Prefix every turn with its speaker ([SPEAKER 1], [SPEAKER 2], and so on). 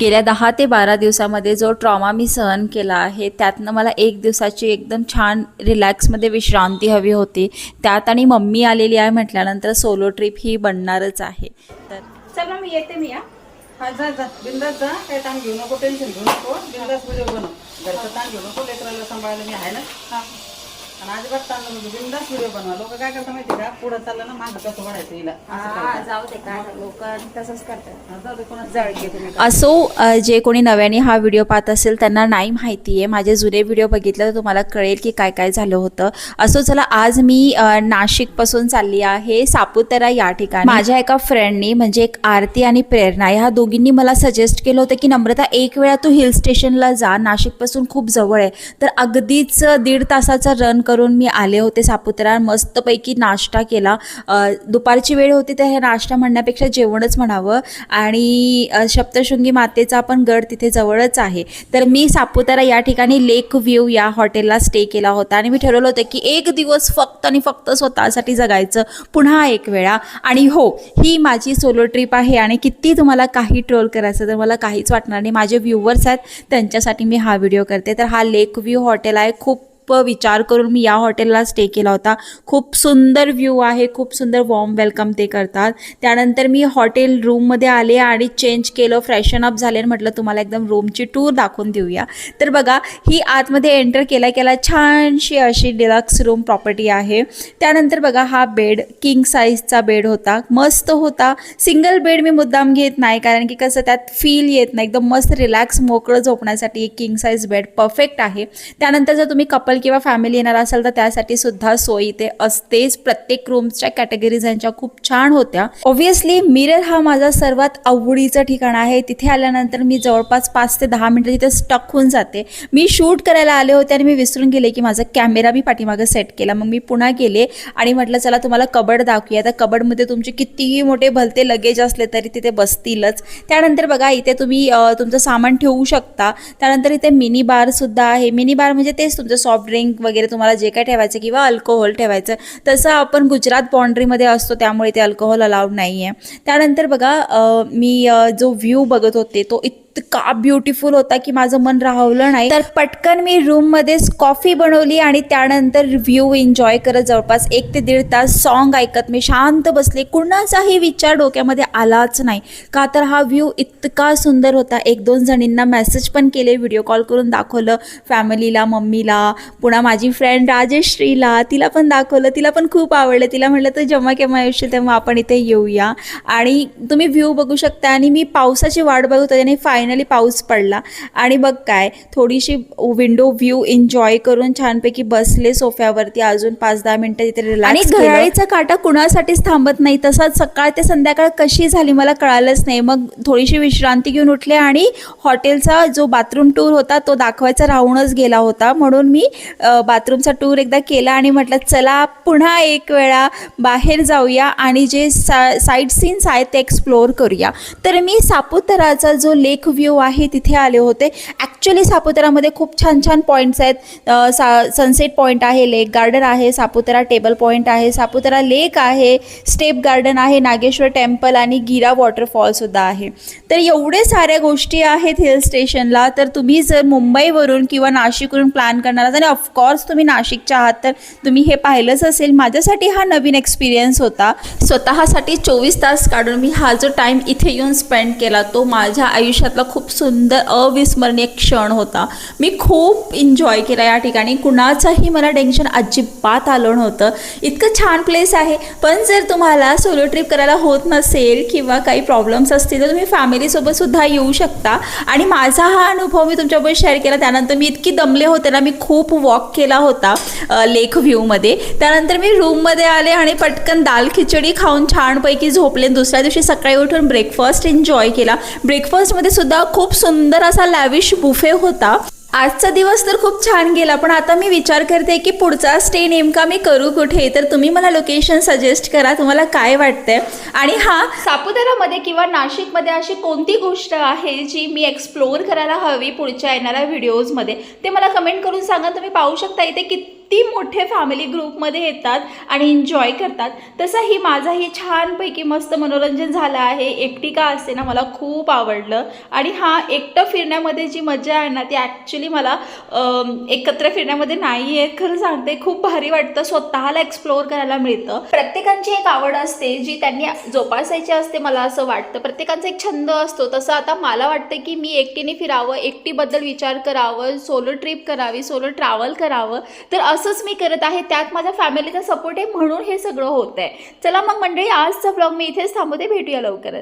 [SPEAKER 1] गेल्या दहा ते बारा दिवसामध्ये जो ट्रॉमा मी सहन केला आहे त्यातनं मला एक दिवसाची एकदम छान रिलॅक्समध्ये विश्रांती हवी होती. त्यात आणि मम्मी आलेली आहे म्हटल्यानंतर सोलो ट्रिप ही बनणारच आहे. तर चला मी येते मी या
[SPEAKER 2] हा जा जा. बिंदास जा. काही ताण घेऊ नको टेन्शन घेऊ नको. बिंदास व्हिडिओ बनव. घरचं ताण घेऊ नको. लेकराला सांभाळायला मी आहे ना. हा. आणि अजिबात ताण नको बिंदास व्हिडिओ बनवा. लोक काय करतात माहिती का? पुढं चाललं ना मागं कसं वाढायचं हिला? असं करतात.
[SPEAKER 1] जाऊ दे काय लोक तसंच करतात.
[SPEAKER 2] हा, जाऊ दे कोणाचं जळके तुम्ही.
[SPEAKER 1] असो अ, जे कोणी नव्याने हा व्हिडिओ पाहत असेल त्यांना नाही माहिती आहे माझे जुने व्हिडिओ बघितले तर तुम्हाला कळेल की काय काय झालं होतं. असो चला आज मी अ, नाशिकपासून चालली आहे सापुतारा या ठिकाणी. माझ्या एका फ्रेंडनी म्हणजे एक आरती आणि प्रेरणा ह्या दोघींनी मला सजेस्ट केलं होतं की नम्रता एक वेळा तू हिल स्टेशनला जा. नाशिकपासून खूप जवळ आहे. तर अगदीच दीड तासाचा रन करून मी आले होते सापुतारा मस्तपैकी नाश्ता केला. दुपारची वेळ होती तर हे नाश्ता म्हणण्यापेक्षा जेवणच म्हणावं. आणि सप्तशृंगी मातेचा पण गड तिथे जवळच आहे. तर मी सापुतारा या ठिकाणी लेक व्ह्यू या हॉटेलला स्टे केला होता. आणि मी ठरवलं होतं की एक दिवस फक्त आणि फक्त स्वतःसाठी जगायचं. पुन्हा एक वेळा. आणि हो ही माझी सोलो ट्रिप आहे आणि किती तुम्हाला काही ट्रोल करायचं तर मला काहीच वाटणार नाही. माझे व्ह्यूवर्स आहेत त्यांच्यासाठी मी हा व्हिडिओ करते. तर हा लेक व्ह्यू हॉटेल आहे. खूप विचार करून मी या हॉटेलला स्टे केला होता. खूप सुंदर व्ह्यू आहे खूप सुंदर वॉर्म वेलकम ते करतात. त्यानंतर मी हॉटेल रूममध्ये आले आणि चेंज केलं फ्रेशन अप झाले आणि म्हटलं तुम्हाला एकदम रूमची टूर दाखवून देऊया. तर बघा ही आतमध्ये एंटर केला केला छानशी अशी डिलक्स रूम प्रॉपर्टी आहे. त्यानंतर बघा हा बेड किंग साईजचा बेड होता. मस्त होता. सिंगल बेड मी मुद्दाम घेत नाही कारण की कसं त्यात फील येत नाही. एकदम मस्त रिलॅक्स मोकळं झोपण्यासाठी एक किंग साईज बेड परफेक्ट आहे. त्यानंतर जर तुम्ही कपल किंवा फॅमिली येणार असेल तर त्यासाठी सुद्धा सोय इथे असतेच. प्रत्येक रूम्सच्या कॅटेगरीज यांच्या खूप छान होत्या. ऑब्व्हियसली मिरर हा माझा सर्वात आवडीचं ठिकाण आहे. तिथे आल्यानंतर मी जवळपास पाच ते दहा मिनिटं तिथे स्टक होऊन जाते. मी शूट करायला आले होते आणि मी विसरून गेले की माझा कॅमेरा मी पाठीमागं सेट केला. मग मी पुन्हा गेले आणि म्हटलं चला तुम्हाला कबड दाखवूया. तर कबडमध्ये तुमचे कितीही मोठे भलते लगेज असले तरी तिथे बसतीलच. त्यानंतर बघा इथे तुम्ही तुमचं सामान ठेवू शकता. त्यानंतर इथे मिनी बार सुद्धा आहे. मिनी बार म्हणजे तेच तुमचं सॉफ्ट ड्रिंक वगैरे तुम्हाला जे काय ठेवायचं किंवा अल्कोहोल ठेवायचं तसं आपण गुजरात बाँड्रीमध्ये असतो त्यामुळे ते अल्कोहोल अलाउड नाही आहे त्यानंतर बघा मी जो व्ह्यू बघत होते तो इत इतका ब्युटिफुल होता की माझं मन राहवलं नाही. तर पटकन मी रूममध्येच कॉफी बनवली आणि त्यानंतर व्ह्यू एन्जॉय करत जवळपास एक ते दीड तास सॉन्ग ऐकत मी शांत बसले. कुणाचाही विचार डोक्यामध्ये आलाच नाही. का तर हा व्ह्यू इतका सुंदर होता. एक दोन जणींना मेसेज पण केले व्हिडिओ कॉल करून दाखवलं. फॅमिलीला मम्मीला पुन्हा माझी फ्रेंड राजेश्रीला तिला पण दाखवलं. तिला पण खूप आवडलं. तिला म्हटलं तर जेव्हा केव्हा येशील तेव्हा आपण इथे येऊया. आणि तुम्ही व्ह्यू बघू शकता आणि मी पावसाची वाट बघत होते आणि फायन पाऊस पडला. आणि बघ काय थोडीशी विंडो व्ह्यू एन्जॉय करून छानपैकी बसले सोफ्यावरती. अजून पाच दहा मिनिटं तिथे
[SPEAKER 3] आणि
[SPEAKER 1] रिलॅक्स घराळीचा काटा कुणासाठीच थांबत नाही. तसाच सकाळ ते संध्याकाळ कशी झाली मला कळालंच नाही. मग थोडीशी विश्रांती घेऊन उठले आणि हॉटेलचा जो बाथरूम टूर होता तो दाखवायचा राहूनच गेला होता. म्हणून मी बाथरूमचा टूर एकदा केला आणि म्हटलं चला पुन्हा एक वेळा बाहेर जाऊया आणि जे सा साईट सीन्स आहेत ते एक्सप्लोअर करूया. तर मी सापुताराचा जो लेक व्ह्यू आहे तिथे आले होते. ॲक्च्युली सापुतारामध्ये खूप छान छान पॉईंट्स आहेत. सा सनसेट पॉईंट आहे लेक गार्डन आहे सापुतारा टेबल पॉईंट आहे सापुतारा लेक आहे स्टेप गार्डन आहे नागेश्वर टेम्पल आणि गिरा वॉटरफॉलसुद्धा आहे. तर एवढे साऱ्या गोष्टी आहेत हिल स्टेशनला तर तुम्ही जर मुंबईवरून किंवा नाशिकवरून प्लॅन करणार आणि ऑफकोर्स तुम्ही नाशिकच्या आहात तर तुम्ही हे पाहिलंच असेल. माझ्यासाठी हा नवीन एक्सपिरियन्स होता. स्वतःसाठी चोवीस तास काढून मी हा जो टाईम इथे येऊन स्पेंड केला तो माझ्या आयुष्यातला खूप सुंदर अविस्मरणीय क्षण होता. मी खूप एन्जॉय केला या ठिकाणी. कुणाचंही मला टेन्शन अजिबात आलं नव्हतं. इतकं छान प्लेस आहे. पण जर तुम्हाला सोलो ट्रिप करायला होत नसेल किंवा काही प्रॉब्लेम्स असतील तर तुम्ही फॅमिलीसोबत सुद्धा येऊ शकता. आणि माझा हा अनुभव मी तुमच्याबरोबर शेअर केला. त्यानंतर मी इतकी दमले होते ना मी खूप वॉक केला होता लेक व्ह्यूमध्ये त्यानंतर मी रूममध्ये आले आणि पटकन दाल खिचडी खाऊन छानपैकी झोपले. दुसऱ्या दिवशी सकाळी उठून ब्रेकफास्ट एन्जॉय केला. ब्रेकफास्टमध्ये सुद्धा खूप सुंदर असा लॅविश बुफे होता. आजचा दिवस तर खूप छान गेला पण आता मी विचार करते की पुढचा स्टे नेमका मी करू कुठे? तर तुम्ही मला लोकेशन सजेस्ट करा तुम्हाला काय वाटतंय? आणि हा सापुतारामध्ये किंवा नाशिकमध्ये अशी कोणती गोष्ट आहे जी मी एक्सप्लोअर करायला हवी पुढच्या येणाऱ्या व्हिडिओजमध्ये ते मला कमेंट करून सांगा तुम्ही पाहू शकता इथे किती किती मोठे फॅमिली ग्रुपमध्ये येतात आणि एन्जॉय करतात. तसंही माझाही छानपैकी मस्त मनोरंजन झालं आहे. एकटी का असते ना मला खूप आवडलं. आणि हा एकटं फिरण्यामध्ये जी मजा आहे ना ती ॲक्च्युली मला एकत्र फिरण्यामध्ये नाही आहे खरं सांगते खूप भारी वाटतं स्वतःला एक्सप्लोअर करायला मिळतं. प्रत्येकांची एक आवड असते जी त्यांनी जोपासायची असते मला असं वाटतं. प्रत्येकाचा एक छंद असतो. तसं आता मला वाटतं की मी एकटीने फिरावं एकटीबद्दल विचार करावं सोलो ट्रिप करावी सोलो ट्रॅव्हल करावं तर असंच मी करत आहे त्यात माझ्या फॅमिलीचा सपोर्ट आहे म्हणून हे सगळं होत आहे चला मग मंडळी आजचा ब्लॉग मी इथेच थांबवते. भेटूया लवकरच.